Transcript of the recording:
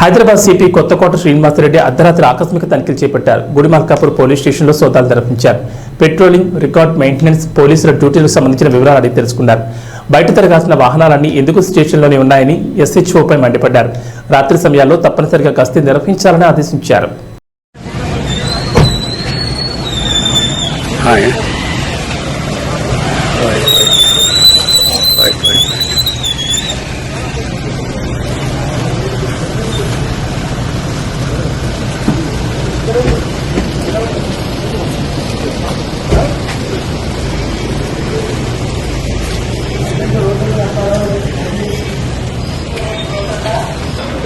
Hyderabad CP Kothakota Srinivasa Reddy అర్ధరాత్రి ఆకస్మిక తనిఖీలు చేపట్టారు. గుడిమల్కాపూర్ పోలీస్ స్టేషన్లో సోదాలు నిర్వహించారు పెట్రోలింగ్ రికార్డ్ మెయింటెనెన్స్ పోలీసుల డ్యూటీలకు సంబంధించిన వివరాలు అడిగి తెలుసుకున్నారు. బయట తిరగాల్సిన వాహనాలన్నీ ఎందుకు స్టేషన్లోనే ఉన్నాయని ఎస్హెచ్ఓపై మండిపడ్డారు. రాత్రి సమయాల్లో తప్పనిసరిగా గస్తీ నిర్వహించాలని ఆదేశించారు.